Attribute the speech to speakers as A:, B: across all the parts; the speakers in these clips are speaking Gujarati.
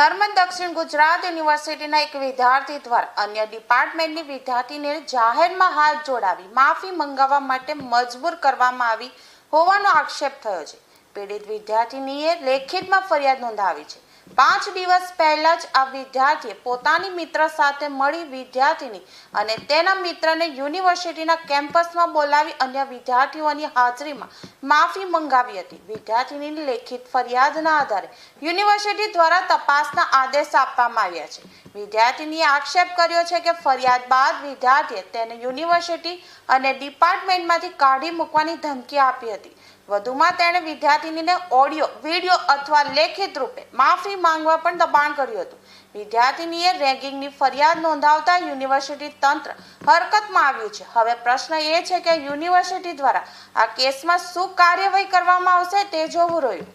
A: નર્મદ દક્ષિણ ગુજરાત યુનિવર્સિટીના એક વિદ્યાર્થી દ્વારા અન્ય ડિપાર્ટમેન્ટની વિદ્યાર્થીને જાહેરમાં હાથ જોડાવી, માફી મંગાવવા માટે મજબૂર કરવામાં આવી હોવાનો આક્ષેપ થયો છે. પીડિત વિદ્યાર્થીનીએ લેખિતમાં ફરિયાદ નોંધાવી છે. પાંચ દિવસ પહેલા જ આ વિદ્યાર્થીએ પોતાની મિત્ર સાથે મળી વિદ્યાર્થીની અને તેના મિત્રને યુનિવર્સિટીના કેમ્પસમાં બોલાવી અન્ય વિદ્યાર્થીઓની હાજરીમાં માફી મંગાવી હતી. વિદ્યાર્થીની લેખિત ફરિયાદના આધારે યુનિવર્સિટી દ્વારા તપાસના આદેશ આપવામાં આવ્યા છે. વિદ્યાર્થીનીએ આક્ષેપ કર્યો છે કે ફરિયાદ બાદ વિદ્યાર્થીએ તેને યુનિવર્સિટી અને ડિપાર્ટમેન્ટમાંથી કાઢી મૂકવાની ધમકી આપી હતી. વધુમાં તેણે વિદ્યાર્થીનીને ઓડિયો, વીડિયો અથવા લેખિત રૂપે માફી માંગવા પણ દબાણ કર્યું હતું. વિદ્યાર્થીનીએ રેગિંગની ફરિયાદ નોંધાવતા યુનિવર્સિટી તંત્ર હરકતમાં આવ્યું છે. હવે પ્રશ્ન એ છે કે યુનિવર્સિટી દ્વારા આ કેસમાં શું કાર્યવાહી કરવામાં આવશે તે જોવું રહ્યું.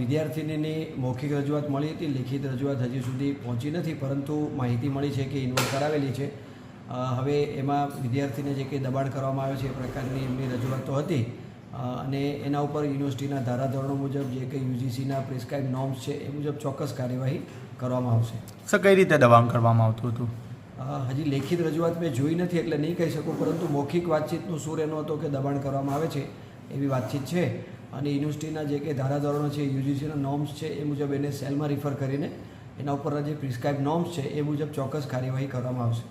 B: વિદ્યાર્થીનીની મૌખિક રજૂઆત મળી હતી. લેખિત રજૂઆત હજી સુધી પહોંચી નથી, પરંતુ માહિતી મળી છે કે ઇન્વોલ્વ કરાવેલી છે. હવે એમાં વિદ્યાર્થીને જે કંઈ દબાણ કરવામાં આવે છે એ પ્રકારની એમની રજૂઆત હતી. અને એના ઉપર યુનિવર્સિટીના ધારાધોરણો મુજબ જે કંઈ યુજીસીના પ્રિસ્ક્રાઇબ નોર્મ્સ છે એ મુજબ ચોક્કસ કાર્યવાહી કરવામાં આવશે.
C: સર કઈ રીતે દબાણ કરવામાં આવતું હતું?
B: હજી લેખિત રજૂઆત મેં જોઈ નથી એટલે નહીં કહી શકું પરંતુ મૌખિક વાતચીતનું સૂર એનો હતો કે દબાણ કરવામાં આવે છે એવી વાતચીત છે. અને યુનિવર્સિટીના જે કંઈ ધારાધોરણો છે યુજીસીના નોર્મ્સ છે એ મુજબ એને સેલમાં રિફર કરીને એના ઉપરના જે પ્રિસ્ક્રાઇબ નોર્મ્સ છે એ મુજબ ચોક્કસ કાર્યવાહી કરવામાં આવશે.